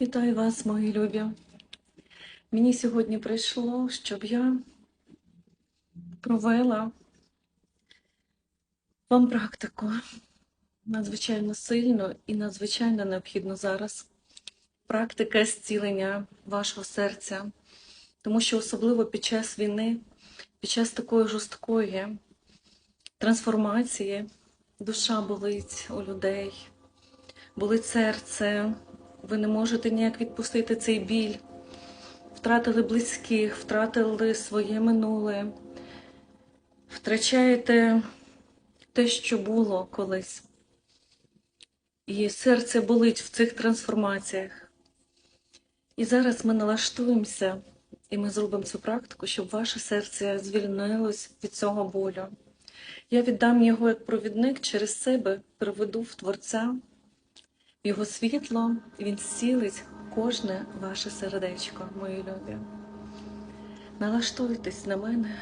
Вітаю вас, мої любі. Мені сьогодні прийшло, щоб я провела вам практику надзвичайно сильно і надзвичайно необхідно зараз. Практика зцілення вашого серця, тому що особливо під час війни, під час такої жорсткої трансформації, душа болить у людей, болить серце, ви не можете ніяк відпустити цей біль. Втратили близьких, втратили своє минуле, втрачаєте те, що було колись. І серце болить в цих трансформаціях. І зараз ми налаштуємося, і ми зробимо цю практику, щоб ваше серце звільнилось від цього болю. Я віддам його як провідник через себе, приведу в Творця, його світло, він зцілить кожне ваше сердечко, мої любі. Налаштуйтесь на мене.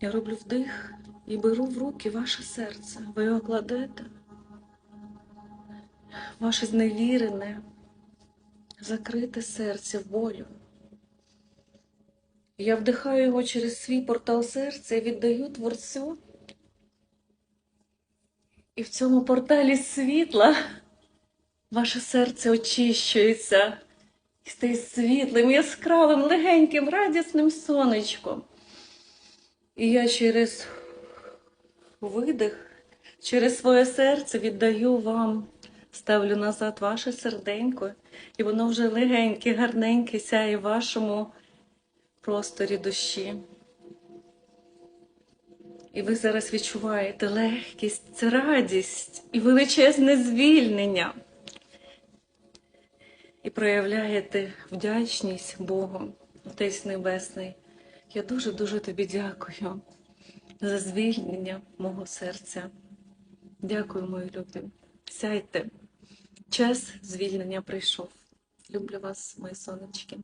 Я роблю вдих і беру в руки ваше серце. Ви його кладете, ваше зневірене, закрите серце в болю. Я вдихаю його через свій портал серця і віддаю Творцю. І в цьому порталі світла ваше серце очищується і стає світлим, яскравим, легеньким, радісним сонечком. І я через видих, через своє серце віддаю вам, ставлю назад ваше серденько, і воно вже легеньке, гарненьке сяє в вашому просторі душі. І ви зараз відчуваєте легкість, це радість і величезне звільнення. І проявляєте вдячність Богу, Отець Небесний. Я дуже-дуже тобі дякую за звільнення мого серця. Дякую, мої любі. Сяйте. Час звільнення прийшов. Люблю вас, мої сонечки.